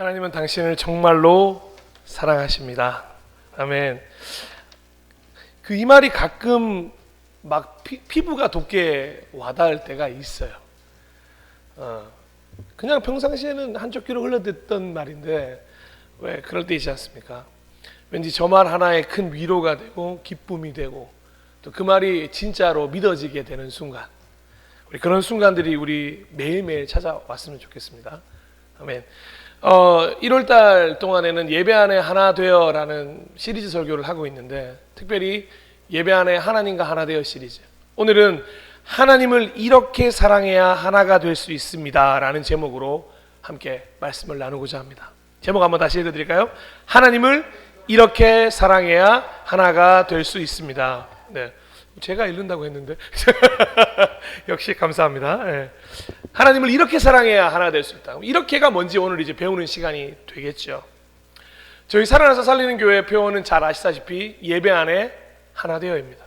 하나님은 당신을 정말로 사랑하십니다. 아멘. 그 이 말이 가끔 막 피, 피부가 돋게 와닿을 때가 있어요. 어, 그냥 평상시에는 한쪽 귀로 흘러듣던 말인데 왜 그럴 때 있지 않습니까? 왠지 저 말 하나에 큰 위로가 되고 기쁨이 되고 또 그 말이 진짜로 믿어지게 되는 순간 우리 그런 순간들이 우리 매일매일 찾아왔으면 좋겠습니다. 아멘. 어, 1월 달 동안에는 예배 안에 하나 되어라는 시리즈 설교를 하고 있는데 특별히 예배 안에 하나님과 하나 되어 시리즈. 오늘은 하나님을 이렇게 사랑해야 하나가 될 수 있습니다라는 제목으로 함께 말씀을 나누고자 합니다. 제목 한번 다시 읽어 드릴까요? 하나님을 이렇게 사랑해야 하나가 될 수 있습니다. 네. 제가 읽는다고 했는데 역시 감사합니다. 예. 하나님을 이렇게 사랑해야 하나 될 수 있다. 이렇게가 뭔지 오늘 이제 배우는 시간이 되겠죠. 저희 살아나서 살리는 교회 표현은 잘 아시다시피 예배 안에 하나 되어입니다.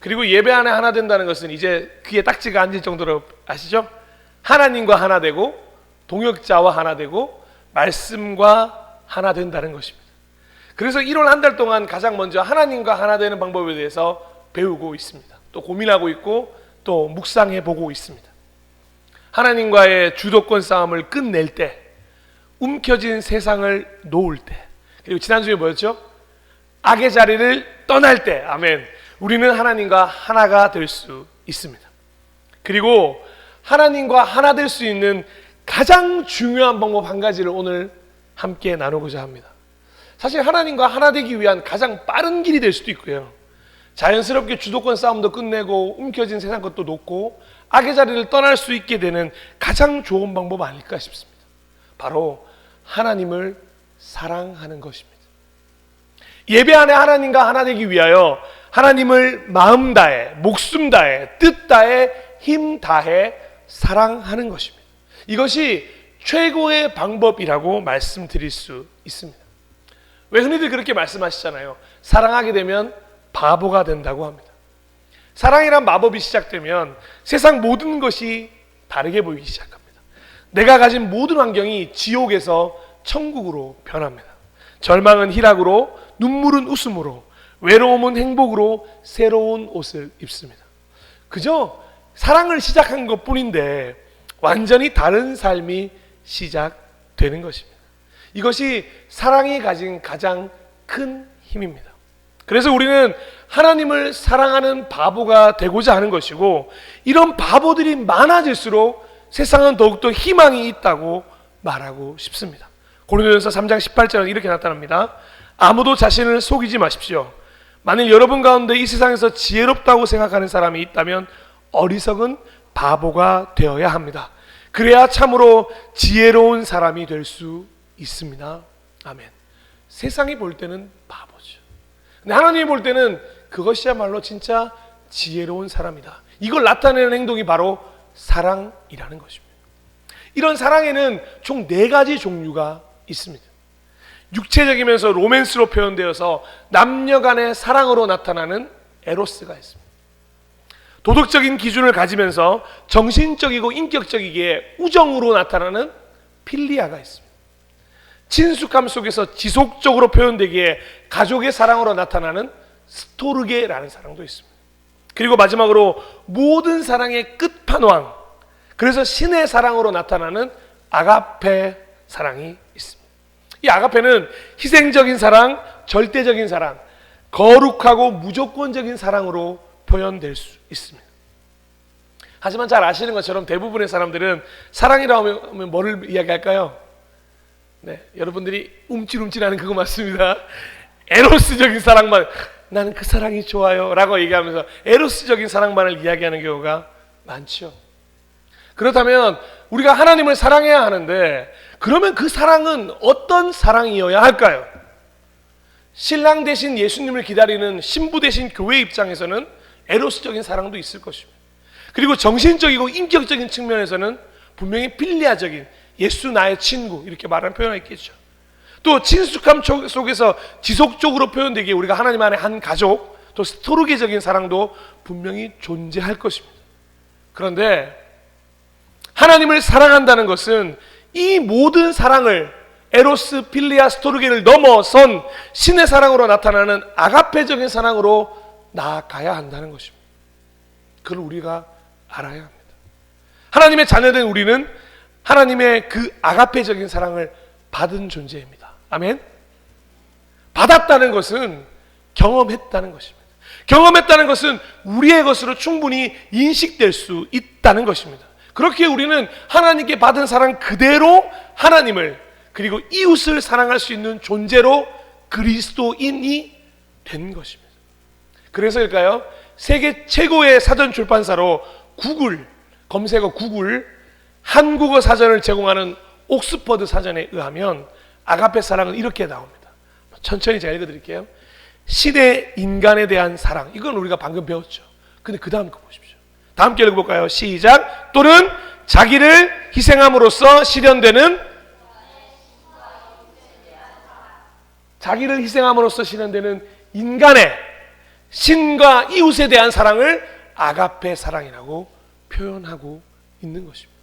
그리고 예배 안에 하나 된다는 것은 이제 귀에 딱지가 앉을 정도로 아시죠? 하나님과 하나 되고 동역자와 하나 되고 말씀과 하나 된다는 것입니다. 그래서 1월 한 달 동안 가장 먼저 하나님과 하나 되는 방법에 대해서 배우고 있습니다. 또 고민하고 있고 또 묵상해 보고 있습니다. 하나님과의 주도권 싸움을 끝낼 때, 움켜진 세상을 놓을 때, 그리고 지난주에 뭐였죠? 악의 자리를 떠날 때, 아멘. 우리는 하나님과 하나가 될 수 있습니다. 그리고 하나님과 하나 될 수 있는 가장 중요한 방법 한 가지를 오늘 함께 나누고자 합니다. 사실 하나님과 하나 되기 위한 가장 빠른 길이 될 수도 있고요. 자연스럽게 주도권 싸움도 끝내고 움켜진 세상 것도 놓고 악의 자리를 떠날 수 있게 되는 가장 좋은 방법 아닐까 싶습니다. 바로 하나님을 사랑하는 것입니다. 예배 안에 하나님과 하나 되기 위하여 하나님을 마음 다해, 목숨 다해, 뜻 다해, 힘 다해 사랑하는 것입니다. 이것이 최고의 방법이라고 말씀드릴 수 있습니다. 왜 흔히들 그렇게 말씀하시잖아요. 사랑하게 되면 바보가 된다고 합니다. 사랑이란 마법이 시작되면 세상 모든 것이 다르게 보이기 시작합니다. 내가 가진 모든 환경이 지옥에서 천국으로 변합니다. 절망은 희락으로, 눈물은 웃음으로, 외로움은 행복으로 새로운 옷을 입습니다. 그저 사랑을 시작한 것 뿐인데 완전히 다른 삶이 시작되는 것입니다. 이것이 사랑이 가진 가장 큰 힘입니다. 그래서 우리는 하나님을 사랑하는 바보가 되고자 하는 것이고 이런 바보들이 많아질수록 세상은 더욱더 희망이 있다고 말하고 싶습니다. 고린도전서 3장 18절은 이렇게 나타납니다. 아무도 자신을 속이지 마십시오. 만일 여러분 가운데 이 세상에서 지혜롭다고 생각하는 사람이 있다면 어리석은 바보가 되어야 합니다. 그래야 참으로 지혜로운 사람이 될 수 있습니다. 아멘. 세상이 볼 때는 바보죠. 근데 하나님이 볼 때는 그것이야말로 진짜 지혜로운 사람이다. 이걸 나타내는 행동이 바로 사랑이라는 것입니다. 이런 사랑에는 총 네 가지 종류가 있습니다. 육체적이면서 로맨스로 표현되어서 남녀 간의 사랑으로 나타나는 에로스가 있습니다. 도덕적인 기준을 가지면서 정신적이고 인격적이게 우정으로 나타나는 필리아가 있습니다. 친숙함 속에서 지속적으로 표현되기에 가족의 사랑으로 나타나는 스토르게라는 사랑도 있습니다. 그리고 마지막으로 모든 사랑의 끝판왕, 그래서 신의 사랑으로 나타나는 아가페 사랑이 있습니다. 이 아가페는 희생적인 사랑, 절대적인 사랑, 거룩하고 무조건적인 사랑으로 표현될 수 있습니다. 하지만 잘 아시는 것처럼 대부분의 사람들은 사랑이라고 하면 뭐를 이야기할까요? 네, 여러분들이 움찔움찔하는 그거 맞습니다. 에로스적인 사랑만 나는 그 사랑이 좋아요라고 얘기하면서 에로스적인 사랑만을 이야기하는 경우가 많죠. 그렇다면 우리가 하나님을 사랑해야 하는데 그러면 그 사랑은 어떤 사랑이어야 할까요? 신랑 대신 예수님을 기다리는 신부 대신 교회 입장에서는 에로스적인 사랑도 있을 것입니다. 그리고 정신적이고 인격적인 측면에서는 분명히 필리아적인 예수 나의 친구 이렇게 말하는 표현이 있겠죠. 또 친숙함 속에서 지속적으로 표현되기에 우리가 하나님 안에 한 가족 또 스토르게적인 사랑도 분명히 존재할 것입니다. 그런데 하나님을 사랑한다는 것은 이 모든 사랑을 에로스 필리아 스토르게를 넘어선 신의 사랑으로 나타나는 아가페적인 사랑으로 나아가야 한다는 것입니다. 그걸 우리가 알아야 합니다. 하나님의 자녀된 우리는 하나님의 그 아가페적인 사랑을 받은 존재입니다. 아멘. 받았다는 것은 경험했다는 것입니다. 경험했다는 것은 우리의 것으로 충분히 인식될 수 있다는 것입니다. 그렇게 우리는 하나님께 받은 사랑 그대로 하나님을 그리고 이웃을 사랑할 수 있는 존재로 그리스도인이 된 것입니다. 그래서일까요? 세계 최고의 사전 출판사로 구글 검색어 구글 한국어 사전을 제공하는 옥스퍼드 사전에 의하면 아가페 사랑은 이렇게 나옵니다. 천천히 제가 읽어드릴게요. 시대 인간에 대한 사랑 이건 우리가 방금 배웠죠. 근데 그 다음 거 보십시오. 다음 게 읽어볼까요? 시작. 또는 자기를 희생함으로써 실현되는 자기를 희생함으로써 실현되는 인간의 신과 이웃에 대한 사랑을 아가페 사랑이라고 표현하고 있는 것입니다.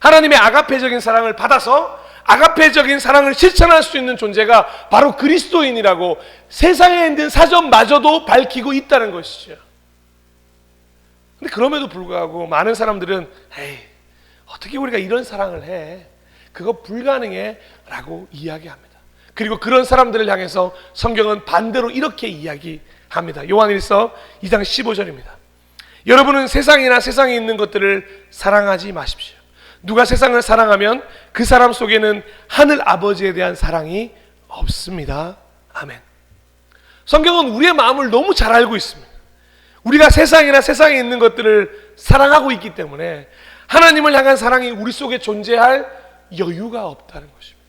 하나님의 아가페적인 사랑을 받아서 아가페적인 사랑을 실천할 수 있는 존재가 바로 그리스도인이라고 세상에 있는 사전마저도 밝히고 있다는 것이죠. 근데 그럼에도 불구하고 많은 사람들은 에이, 어떻게 우리가 이런 사랑을 해? 그거 불가능해 라고 이야기합니다. 그리고 그런 사람들을 향해서 성경은 반대로 이렇게 이야기합니다. 요한일서 2장 15절입니다. 여러분은 세상이나 세상에 있는 것들을 사랑하지 마십시오. 누가 세상을 사랑하면 그 사람 속에는 하늘 아버지에 대한 사랑이 없습니다. 아멘. 성경은 우리의 마음을 너무 잘 알고 있습니다. 우리가 세상이나 세상에 있는 것들을 사랑하고 있기 때문에 하나님을 향한 사랑이 우리 속에 존재할 여유가 없다는 것입니다.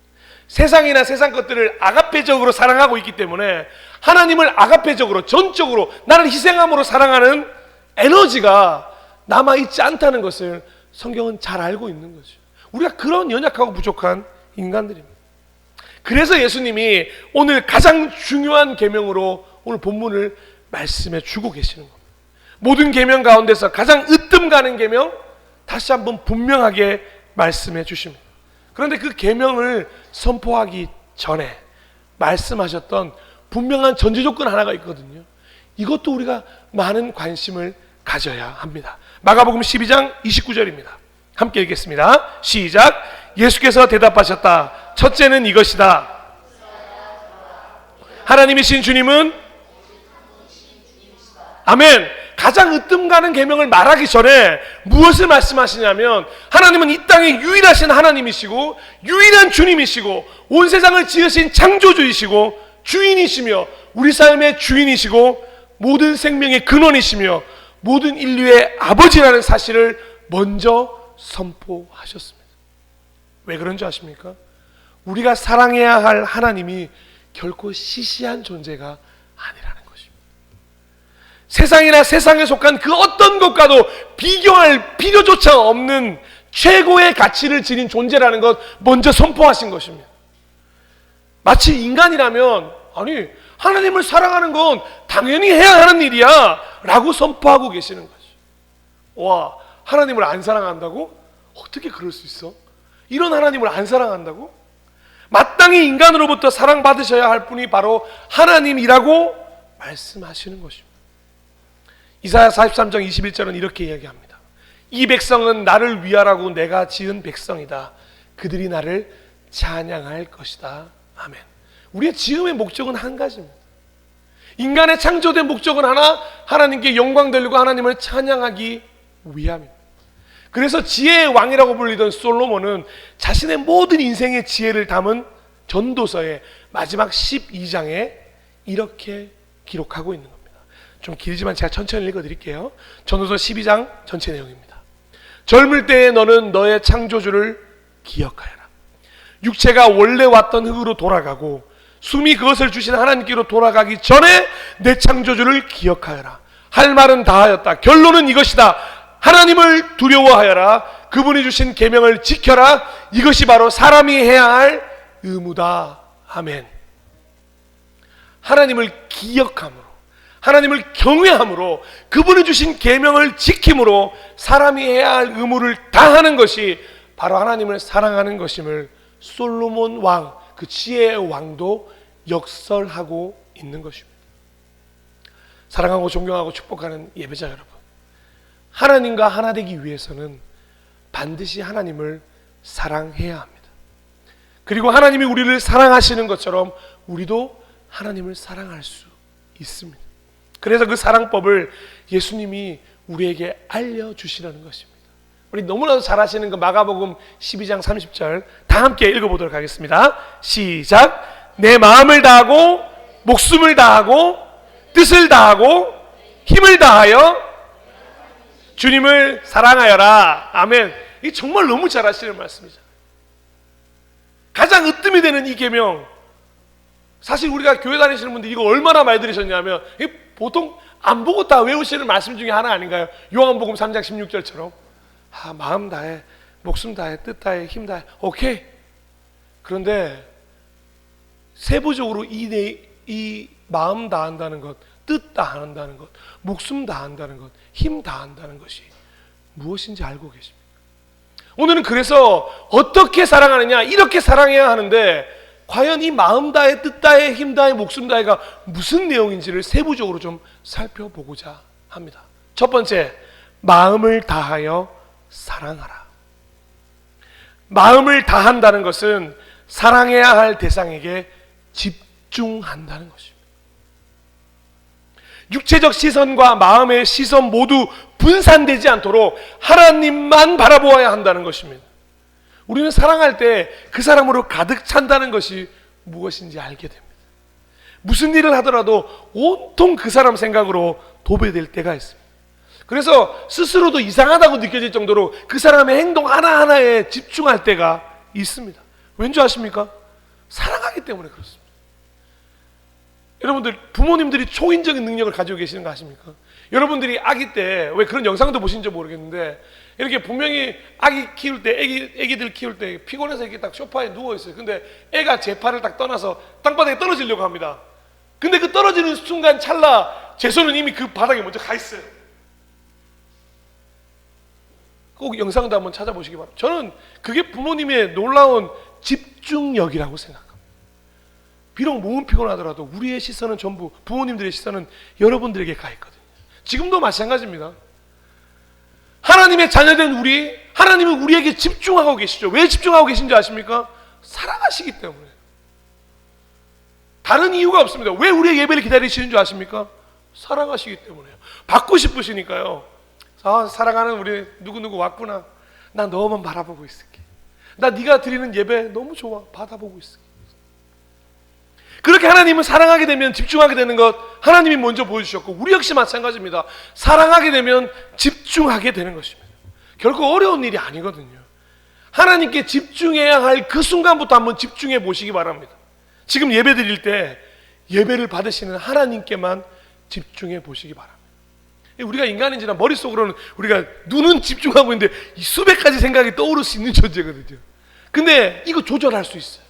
세상이나 세상 것들을 아가페적으로 사랑하고 있기 때문에 하나님을 아가페적으로 전적으로 나를 희생함으로 사랑하는 에너지가 남아 있지 않다는 것을 성경은 잘 알고 있는 거죠. 우리가 그런 연약하고 부족한 인간들입니다. 그래서 예수님이 오늘 가장 중요한 계명으로 오늘 본문을 말씀해 주고 계시는 겁니다. 모든 계명 가운데서 가장 으뜸 가는 계명 다시 한번 분명하게 말씀해 주십니다. 그런데 그 계명을 선포하기 전에 말씀하셨던 분명한 전제 조건 하나가 있거든요. 이것도 우리가 많은 관심을 가져야 합니다. 마가복음 12장 29절입니다. 함께 읽겠습니다. 시작. 예수께서 대답하셨다. 첫째는 이것이다. 하나님이신 주님은 아멘. 가장 으뜸 가는 계명을 말하기 전에 무엇을 말씀하시냐면 하나님은 이 땅의 유일하신 하나님이시고 유일한 주님이시고 온 세상을 지으신 창조주이시고 주인이시며 우리 삶의 주인이시고 모든 생명의 근원이시며 모든 인류의 아버지라는 사실을 먼저 선포하셨습니다. 왜 그런 줄 아십니까? 우리가 사랑해야 할 하나님이 결코 시시한 존재가 아니라는 것입니다. 세상이나 세상에 속한 그 어떤 것과도 비교할 필요조차 없는 최고의 가치를 지닌 존재라는 것 먼저 선포하신 것입니다. 마치 인간이라면 아니 하나님을 사랑하는 건 당연히 해야 하는 일이야 라고 선포하고 계시는 거죠. 와 하나님을 안 사랑한다고? 어떻게 그럴 수 있어? 이런 하나님을 안 사랑한다고? 마땅히 인간으로부터 사랑받으셔야 할 분이 바로 하나님이라고 말씀하시는 것입니다. 이사야 43장 21절은 이렇게 이야기합니다. 이 백성은 나를 위하라고 내가 지은 백성이다. 그들이 나를 찬양할 것이다. 아멘. 우리의 지음의 목적은 한 가지입니다. 인간의 창조된 목적은 하나, 하나님께 영광 돌리고 하나님을 찬양하기 위함입니다. 그래서 지혜의 왕이라고 불리던 솔로몬은 자신의 모든 인생의 지혜를 담은 전도서의 마지막 12장에 이렇게 기록하고 있는 겁니다. 좀 길지만 제가 천천히 읽어드릴게요. 전도서 12장 전체 내용입니다. 젊을 때에 너는 너의 창조주를 기억하여라. 육체가 원래 왔던 흙으로 돌아가고 숨이 그것을 주신 하나님께로 돌아가기 전에 내 창조주를 기억하여라. 할 말은 다 하였다. 결론은 이것이다. 하나님을 두려워하여라. 그분이 주신 계명을 지켜라. 이것이 바로 사람이 해야 할 의무다. 아멘. 하나님을 기억함으로 하나님을 경외함으로 그분이 주신 계명을 지킴으로 사람이 해야 할 의무를 다하는 것이 바로 하나님을 사랑하는 것임을 솔로몬 왕, 그 지혜의 왕도 역설하고 있는 것입니다. 사랑하고 존경하고 축복하는 예배자 여러분. 하나님과 하나 되기 위해서는 반드시 하나님을 사랑해야 합니다. 그리고 하나님이 우리를 사랑하시는 것처럼 우리도 하나님을 사랑할 수 있습니다. 그래서 그 사랑법을 예수님이 우리에게 알려주시라는 것입니다. 우리 너무나도 잘 아시는 그 마가복음 12장 30절 다 함께 읽어보도록 하겠습니다. 시작. 내 마음을 다하고 목숨을 다하고 뜻을 다하고 힘을 다하여 주님을 사랑하여라. 아멘. 이 정말 너무 잘 아시는 말씀이죠. 가장 으뜸이 되는 이 계명. 사실 우리가 교회 다니시는 분들 이거 얼마나 많이 들으셨냐면 보통 안 보고 다 외우시는 말씀 중에 하나 아닌가요? 요한복음 3장 16절처럼 아, 마음 다해, 목숨 다해, 뜻 다해, 힘 다해. 오케이. 그런데 세부적으로 이, 내, 이 마음 다한다는 것, 뜻 다한다는 것, 목숨 다한다는 것, 힘 다한다는 것이 무엇인지 알고 계십니까? 오늘은 그래서 어떻게 사랑하느냐 이렇게 사랑해야 하는데 과연 이 마음 다해 뜻 다해 힘 다해 목숨 다해가 무슨 내용인지를 세부적으로 좀 살펴보고자 합니다. 첫 번째 마음을 다하여 사랑하라. 마음을 다한다는 것은 사랑해야 할 대상에게 집중한다는 것입니다. 육체적 시선과 마음의 시선 모두 분산되지 않도록 하나님만 바라보아야 한다는 것입니다. 우리는 사랑할 때 그 사람으로 가득 찬다는 것이 무엇인지 알게 됩니다. 무슨 일을 하더라도 온통 그 사람 생각으로 도배될 때가 있습니다. 그래서 스스로도 이상하다고 느껴질 정도로 그 사람의 행동 하나하나에 집중할 때가 있습니다. 왠지 아십니까? 사랑하기 때문에 그렇습니다. 여러분들 부모님들이 초인적인 능력을 가지고 계시는 거 아십니까? 여러분들이 아기 때 왜 그런 영상도 보신지 모르겠는데 이렇게 분명히 아기 키울 때 애기 애기들 키울 때 피곤해서 이렇게 딱 소파에 누워 있어요. 근데 애가 제 팔을 딱 떠나서 땅바닥에 떨어지려고 합니다. 근데 그 떨어지는 순간 찰나 제 손은 이미 그 바닥에 먼저 가 있어요. 꼭 영상도 한번 찾아보시기 바랍니다. 저는 그게 부모님의 놀라운 집중력이라고 생각합니다. 비록 몸은 피곤하더라도 우리의 시선은 전부 부모님들의 시선은 여러분들에게 가 있거든요. 지금도 마찬가지입니다. 하나님의 자녀된 우리, 하나님은 우리에게 집중하고 계시죠. 왜 집중하고 계신지 아십니까? 사랑하시기 때문에. 다른 이유가 없습니다. 왜 우리의 예배를 기다리시는 줄 아십니까? 사랑하시기 때문에요. 받고 싶으시니까요. 아, 사랑하는 우리 누구누구 왔구나. 나 너만 바라보고 있을게. 나 네가 드리는 예배 너무 좋아. 받아보고 있을게. 그렇게 하나님을 사랑하게 되면 집중하게 되는 것 하나님이 먼저 보여주셨고 우리 역시 마찬가지입니다. 사랑하게 되면 집중하게 되는 것입니다. 결코 어려운 일이 아니거든요. 하나님께 집중해야 할 그 순간부터 한번 집중해 보시기 바랍니다. 지금 예배 드릴 때 예배를 받으시는 하나님께만 집중해 보시기 바랍니다. 우리가 인간인지라 머릿속으로는 우리가 눈은 집중하고 있는데 수백 가지 생각이 떠오를 수 있는 존재거든요. 근데 이거 조절할 수 있어요.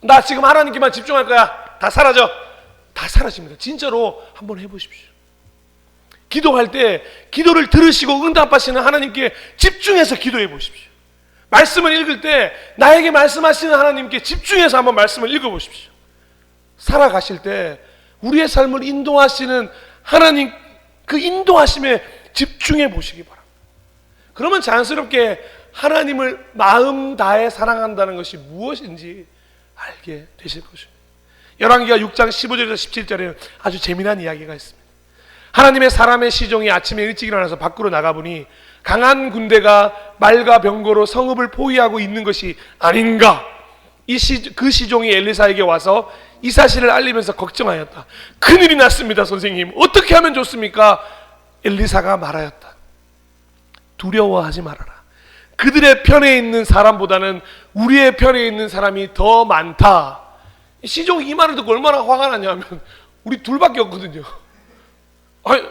나 지금 하나님께만 집중할 거야. 다 사라져. 다 사라집니다. 진짜로 한번 해보십시오. 기도할 때 기도를 들으시고 응답하시는 하나님께 집중해서 기도해 보십시오. 말씀을 읽을 때 나에게 말씀하시는 하나님께 집중해서 한번 말씀을 읽어 보십시오. 살아가실 때 우리의 삶을 인도하시는 하나님 그 인도하심에 집중해 보시기 바랍니다. 그러면 자연스럽게 하나님을 마음 다해 사랑한다는 것이 무엇인지 알게 되실 것입니다. 열왕기가 6장 15절에서 17절에 아주 재미난 이야기가 있습니다. 하나님의 사람의 시종이 아침에 일찍 일어나서 밖으로 나가보니 강한 군대가 말과 병거로 성읍을 포위하고 있는 것이 아닌가? 이 시, 그 시종이 엘리사에게 와서 이 사실을 알리면서 걱정하였다. 큰일이 났습니다, 선생님. 어떻게 하면 좋습니까? 엘리사가 말하였다. 두려워하지 말아라. 그들의 편에 있는 사람보다는 우리의 편에 있는 사람이 더 많다. 시종이 이 말을 듣고 얼마나 화가 나냐면 우리 둘밖에 없거든요. 아니,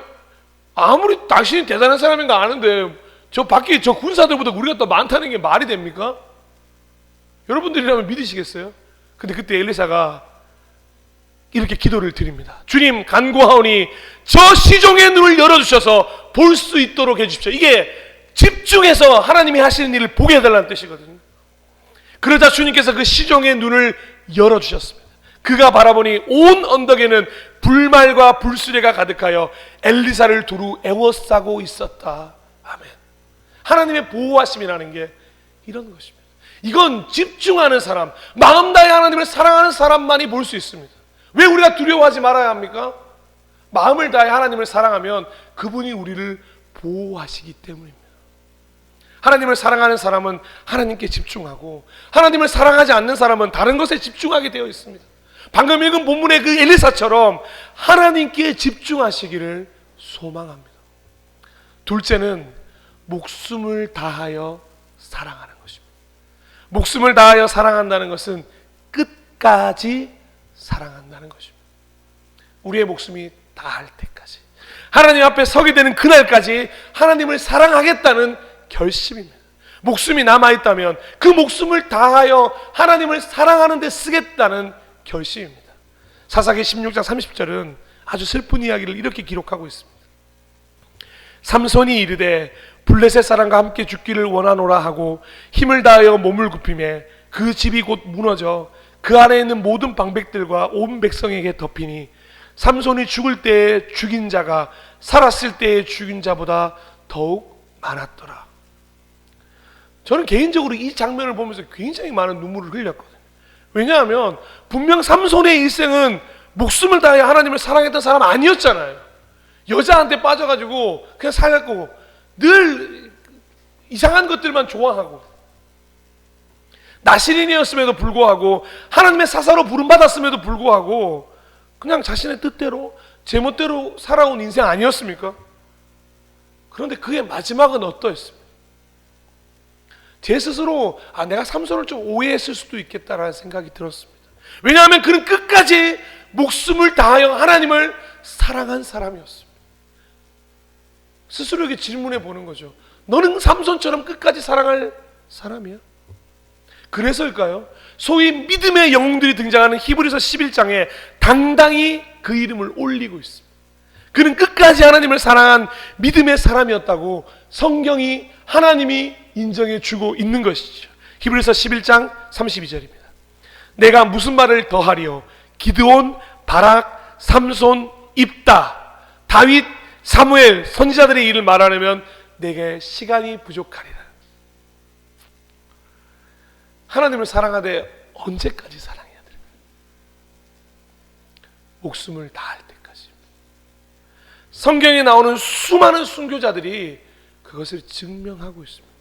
아무리 당신이 대단한 사람인 거 아는데 저 밖에 저 군사들보다 우리가 더 많다는 게 말이 됩니까? 여러분들이라면 믿으시겠어요? 근데 그때 엘리사가 이렇게 기도를 드립니다. 주님 간구하오니 저 시종의 눈을 열어주셔서 볼 수 있도록 해주십시오. 이게 집중해서 하나님이 하시는 일을 보게 해달라는 뜻이거든요. 그러자 주님께서 그 시종의 눈을 열어주셨습니다. 그가 바라보니 온 언덕에는 불말과 불수레가 가득하여 엘리사를 두루 애워싸고 있었다. 아멘. 하나님의 보호하심이라는 게 이런 것입니다. 이건 집중하는 사람, 마음 다해 하나님을 사랑하는 사람만이 볼 수 있습니다. 왜 우리가 두려워하지 말아야 합니까? 마음을 다해 하나님을 사랑하면 그분이 우리를 보호하시기 때문입니다. 하나님을 사랑하는 사람은 하나님께 집중하고 하나님을 사랑하지 않는 사람은 다른 것에 집중하게 되어 있습니다. 방금 읽은 본문의 그 엘리사처럼 하나님께 집중하시기를 소망합니다. 둘째는 목숨을 다하여 사랑하는 것입니다. 목숨을 다하여 사랑한다는 것은 끝까지 사랑한다는 것입니다. 우리의 목숨이 다할 때까지 하나님 앞에 서게 되는 그날까지 하나님을 사랑하겠다는 결심입니다. 목숨이 남아 있다면 그 목숨을 다하여 하나님을 사랑하는 데 쓰겠다는 결심입니다. 사사기 16장 30절은 아주 슬픈 이야기를 이렇게 기록하고 있습니다. 삼손이 이르되 블레셋 사람과 함께 죽기를 원하노라 하고 힘을 다하여 몸을 굽히매 그 집이 곧 무너져 그 안에 있는 모든 방백들과 온 백성에게 덮이니 삼손이 죽을 때에 죽인 자가 살았을 때에 죽인 자보다 더욱 많았더라. 저는 개인적으로 이 장면을 보면서 굉장히 많은 눈물을 흘렸거든요. 왜냐하면 분명 삼손의 일생은 목숨을 다해 하나님을 사랑했던 사람 아니었잖아요. 여자한테 빠져가지고 그냥 살았고 늘 이상한 것들만 좋아하고 나시린이었음에도 불구하고 하나님의 사사로 부름받았음에도 불구하고 그냥 자신의 뜻대로 제멋대로 살아온 인생 아니었습니까? 그런데 그의 마지막은 어떠했습니까? 제 스스로 아 내가 삼손을 좀 오해했을 수도 있겠다라는 생각이 들었습니다. 왜냐하면 그는 끝까지 목숨을 다하여 하나님을 사랑한 사람이었습니다. 스스로에게 질문해 보는 거죠. 너는 삼손처럼 끝까지 사랑할 사람이야? 그래서일까요? 소위 믿음의 영웅들이 등장하는 히브리서 11장에 당당히 그 이름을 올리고 있습니다. 그는 끝까지 하나님을 사랑한 믿음의 사람이었다고 성경이 하나님이 인정해 주고 있는 것이죠. 히브리서 11장 32절입니다. 내가 무슨 말을 더하리요? 기드온, 바락, 삼손, 입다, 다윗, 사무엘 선지자들의 일을 말하려면 내게 시간이 부족하리라. 하나님을 사랑하되 언제까지 사랑해야 될까? 목숨을 다할 때까지. 성경에 나오는 수많은 순교자들이 그것을 증명하고 있습니다.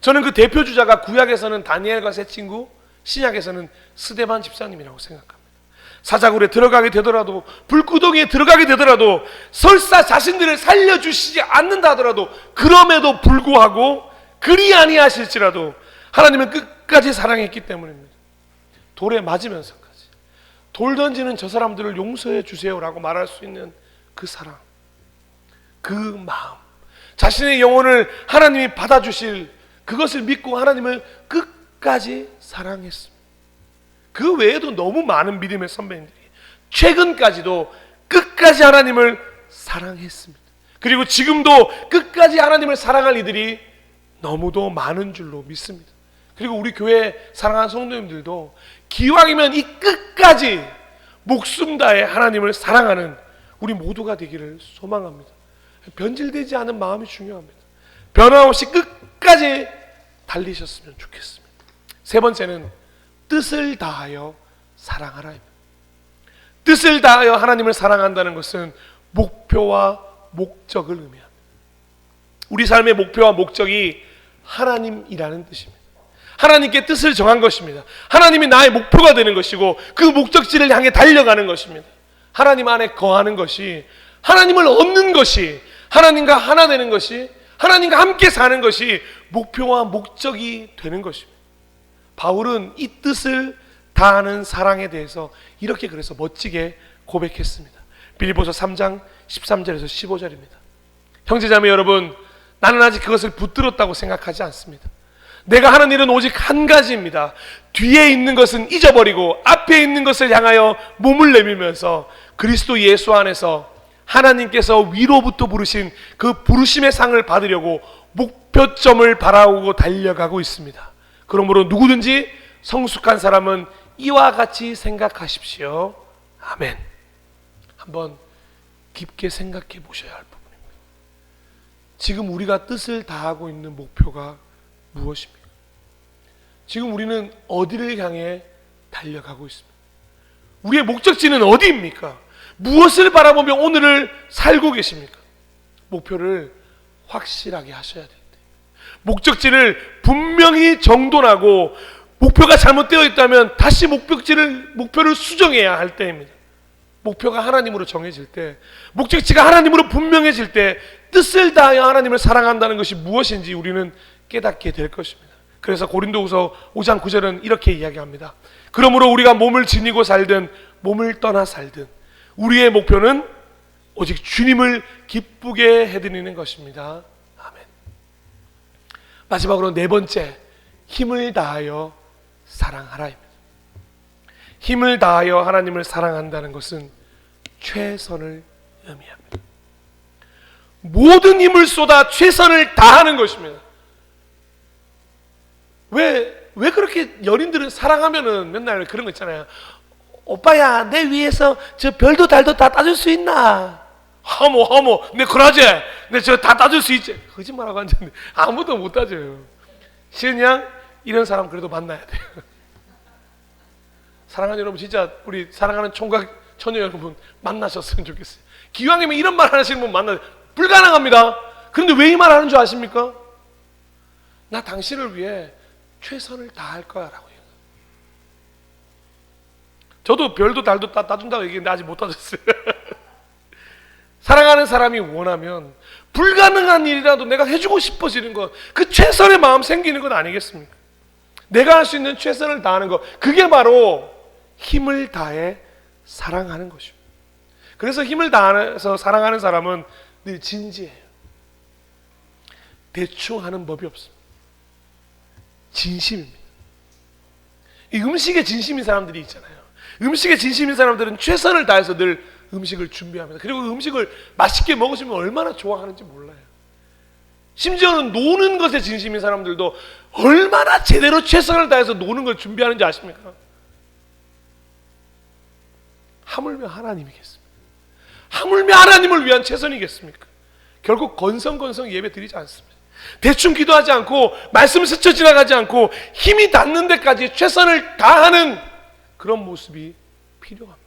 저는 그 대표 주자가 구약에서는 다니엘과 세 친구, 신약에서는 스데반 집사님이라고 생각합니다. 사자굴에 들어가게 되더라도 불구덩이에 들어가게 되더라도 설사 자신들을 살려주시지 않는다 하더라도 그럼에도 불구하고 그리 아니하실지라도 하나님은 끝 까지 사랑했기 때문입니다. 돌에 맞으면서까지 돌 던지는 저 사람들을 용서해 주세요라고 말할 수 있는 그 사랑, 그 마음, 자신의 영혼을 하나님이 받아주실 그것을 믿고 하나님을 끝까지 사랑했습니다. 그 외에도 너무 많은 믿음의 선배님들이 최근까지도 끝까지 하나님을 사랑했습니다. 그리고 지금도 끝까지 하나님을 사랑할 이들이 너무도 많은 줄로 믿습니다. 그리고 우리 교회 사랑하는 성도님들도 기왕이면 이 끝까지 목숨 다해 하나님을 사랑하는 우리 모두가 되기를 소망합니다. 변질되지 않은 마음이 중요합니다. 변함없이 끝까지 달리셨으면 좋겠습니다. 세 번째는 뜻을 다하여 사랑하라입니다. 뜻을 다하여 하나님을 사랑한다는 것은 목표와 목적을 의미합니다. 우리 삶의 목표와 목적이 하나님이라는 뜻입니다. 하나님께 뜻을 정한 것입니다. 하나님이 나의 목표가 되는 것이고 그 목적지를 향해 달려가는 것입니다. 하나님 안에 거하는 것이 하나님을 얻는 것이 하나님과 하나 되는 것이 하나님과 함께 사는 것이 목표와 목적이 되는 것입니다. 바울은 이 뜻을 다하는 사랑에 대해서 이렇게 그래서 멋지게 고백했습니다. 빌리보서 3장 13절에서 15절입니다. 형제자매 여러분, 나는 아직 그것을 붙들었다고 생각하지 않습니다. 내가 하는 일은 오직 한 가지입니다. 뒤에 있는 것은 잊어버리고 앞에 있는 것을 향하여 몸을 내밀면서 그리스도 예수 안에서 하나님께서 위로부터 부르신 그 부르심의 상을 받으려고 목표점을 바라보고 달려가고 있습니다. 그러므로 누구든지 성숙한 사람은 이와 같이 생각하십시오. 아멘. 한번 깊게 생각해 보셔야 할 부분입니다. 지금 우리가 뜻을 다하고 있는 목표가 무엇입니까? 지금 우리는 어디를 향해 달려가고 있습니까? 우리의 목적지는 어디입니까? 무엇을 바라보며 오늘을 살고 계십니까? 목표를 확실하게 하셔야 됩니다. 목적지를 분명히 정돈하고 목표가 잘못되어 있다면 다시 목적지를 목표를 수정해야 할 때입니다. 목표가 하나님으로 정해질 때, 목적지가 하나님으로 분명해질 때 뜻을 다하여 하나님을 사랑한다는 것이 무엇인지 우리는 깨닫게 될 것입니다. 그래서 고린도후서 5장 9절은 이렇게 이야기합니다. 그러므로 우리가 몸을 지니고 살든 몸을 떠나 살든 우리의 목표는 오직 주님을 기쁘게 해드리는 것입니다. 아멘. 마지막으로 네 번째 힘을 다하여 사랑하라입니다. 힘을 다하여 하나님을 사랑한다는 것은 최선을 의미합니다. 모든 힘을 쏟아 최선을 다하는 것입니다. 왜, 왜 그렇게 연인들은 사랑하면은 맨날 그런 거 있잖아요. 오빠야, 내 위에서 저 별도 달도 다 따줄 수 있나? 하모, 하모, 내 그러지? 내저 다 따줄 수 있지? 거짓말하고 앉았는데 아무도 못 따줘요. 신양, 이런 사람 그래도 만나야 돼요. 사랑하는 여러분, 진짜 우리 사랑하는 총각 처녀 여러분 만나셨으면 좋겠어요. 기왕이면 이런 말 하시는 분 만나, 불가능합니다. 그런데 왜 이 말 하는 줄 아십니까? 나 당신을 위해 최선을 다할 거야라고 해요. 저도 별도 달도 따, 따준다고 얘기했는데 아직 못 따졌어요. 사랑하는 사람이 원하면 불가능한 일이라도 내가 해주고 싶어지는 것, 그 최선의 마음 생기는 것 아니겠습니까? 내가 할 수 있는 최선을 다하는 것, 그게 바로 힘을 다해 사랑하는 것입니다. 그래서 힘을 다해서 사랑하는 사람은 늘 진지해요. 대충 하는 법이 없습니다. 진심입니다. 이 음식에 진심인 사람들이 있잖아요. 음식에 진심인 사람들은 최선을 다해서 늘 음식을 준비합니다. 그리고 그 음식을 맛있게 먹으시면 얼마나 좋아하는지 몰라요. 심지어는 노는 것에 진심인 사람들도 얼마나 제대로 최선을 다해서 노는 걸 준비하는지 아십니까? 하물며 하나님이겠습니까? 하물며 하나님을 위한 최선이겠습니까? 결국 건성건성 예배 드리지 않습니다. 대충 기도하지 않고 말씀 스쳐 지나가지 않고 힘이 닿는 데까지 최선을 다하는 그런 모습이 필요합니다.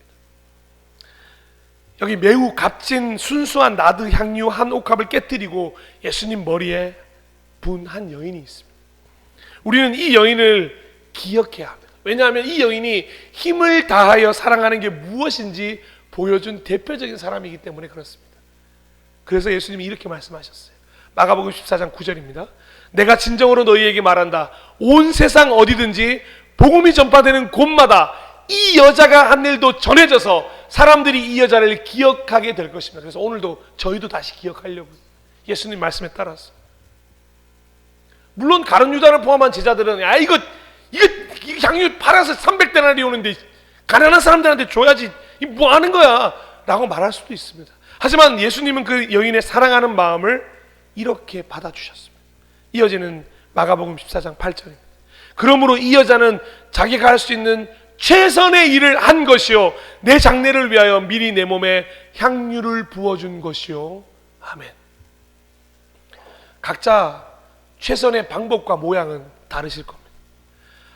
여기 매우 값진 순수한 나드 향유 한 옥합을 깨뜨리고 예수님 머리에 분 한 여인이 있습니다. 우리는 이 여인을 기억해야 합니다. 왜냐하면 이 여인이 힘을 다하여 사랑하는 게 무엇인지 보여준 대표적인 사람이기 때문에 그렇습니다. 그래서 예수님이 이렇게 말씀하셨어요. 마가복음 14장 9절입니다. 내가 진정으로 너희에게 말한다. 온 세상 어디든지 복음이 전파되는 곳마다 이 여자가 한 일도 전해져서 사람들이 이 여자를 기억하게 될 것입니다. 그래서 오늘도 저희도 다시 기억하려고 예수님 말씀에 따라서 물론 가룟 유다를 포함한 제자들은 야 이거 이거, 향유 팔아서 300데나리 오는데 가난한 사람들한테 줘야지 이뭐 하는 거야 라고 말할 수도 있습니다. 하지만 예수님은 그 여인의 사랑하는 마음을 이렇게 받아주셨습니다. 이어지는 마가복음 14장 8절입니다. 그러므로 이 여자는 자기가 할 수 있는 최선의 일을 한 것이요 내 장례를 위하여 미리 내 몸에 향유를 부어준 것이요 아멘. 각자 최선의 방법과 모양은 다르실 겁니다.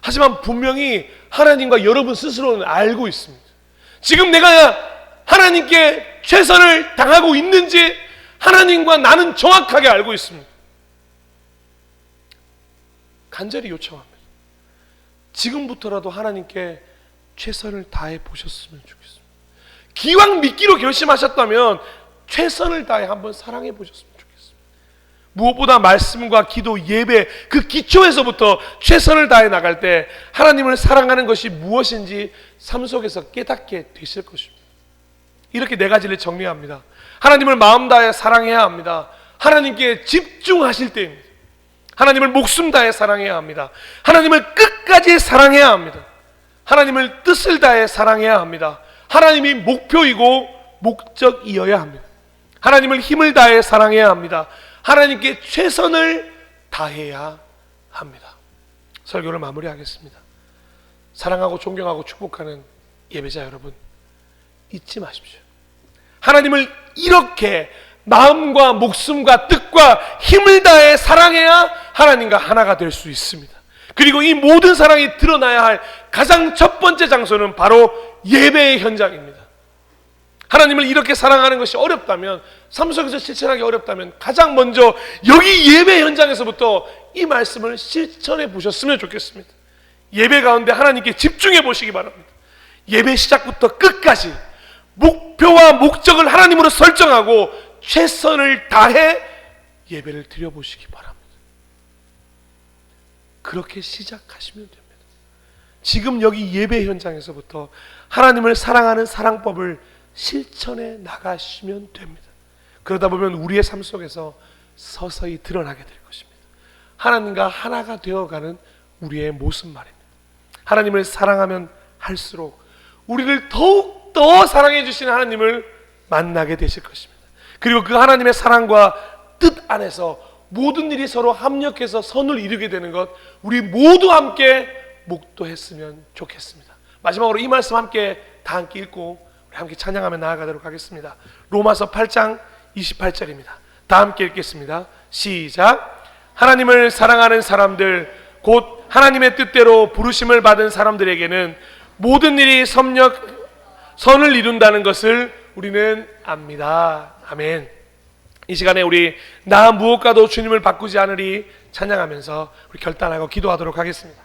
하지만 분명히 하나님과 여러분 스스로는 알고 있습니다. 지금 내가 하나님께 최선을 당하고 있는지 하나님과 나는 정확하게 알고 있습니다. 간절히 요청합니다. 지금부터라도 하나님께 최선을 다해 보셨으면 좋겠습니다. 기왕 믿기로 결심하셨다면 최선을 다해 한번 사랑해 보셨으면 좋겠습니다. 무엇보다 말씀과 기도, 예배 그 기초에서부터 최선을 다해 나갈 때 하나님을 사랑하는 것이 무엇인지 삶 속에서 깨닫게 되실 것입니다. 이렇게 네 가지를 정리합니다. 하나님을 마음 다해 사랑해야 합니다. 하나님께 집중하실 때입니다. 하나님을 목숨 다해 사랑해야 합니다. 하나님을 끝까지 사랑해야 합니다. 하나님을 뜻을 다해 사랑해야 합니다. 하나님이 목표이고 목적이어야 합니다. 하나님을 힘을 다해 사랑해야 합니다. 하나님께 최선을 다해야 합니다. 설교를 마무리하겠습니다. 사랑하고 존경하고 축복하는 예배자 여러분 잊지 마십시오. 하나님을 이렇게 마음과 목숨과 뜻과 힘을 다해 사랑해야 하나님과 하나가 될 수 있습니다. 그리고 이 모든 사랑이 드러나야 할 가장 첫 번째 장소는 바로 예배의 현장입니다. 하나님을 이렇게 사랑하는 것이 어렵다면 삶 속에서 실천하기 어렵다면 가장 먼저 여기 예배 현장에서부터 이 말씀을 실천해 보셨으면 좋겠습니다. 예배 가운데 하나님께 집중해 보시기 바랍니다. 예배 시작부터 끝까지 목표와 목적을 하나님으로 설정하고 최선을 다해 예배를 드려 보시기 바랍니다. 그렇게 시작하시면 됩니다. 지금 여기 예배 현장에서부터 하나님을 사랑하는 사랑법을 실천해 나가시면 됩니다. 그러다 보면 우리의 삶 속에서 서서히 드러나게 될 것입니다. 하나님과 하나가 되어가는 우리의 모습 말입니다. 하나님을 사랑하면 할수록 우리를 더욱 더 사랑해 주시는 하나님을 만나게 되실 것입니다. 그리고 그 하나님의 사랑과 뜻 안에서 모든 일이 서로 합력해서 선을 이루게 되는 것 우리 모두 함께 목도했으면 좋겠습니다. 마지막으로 이 말씀 함께 다 함께 읽고 우리 함께 찬양하며 나아가도록 하겠습니다. 로마서 8장 28절입니다. 다 함께 읽겠습니다. 시작. 하나님을 사랑하는 사람들 곧 하나님의 뜻대로 부르심을 받은 사람들에게는 모든 일이 섭력 선을 이룬다는 것을 우리는 압니다. 아멘. 이 시간에 우리 나 무엇과도 주님을 바꾸지 않으리 찬양하면서 우리 결단하고 기도하도록 하겠습니다.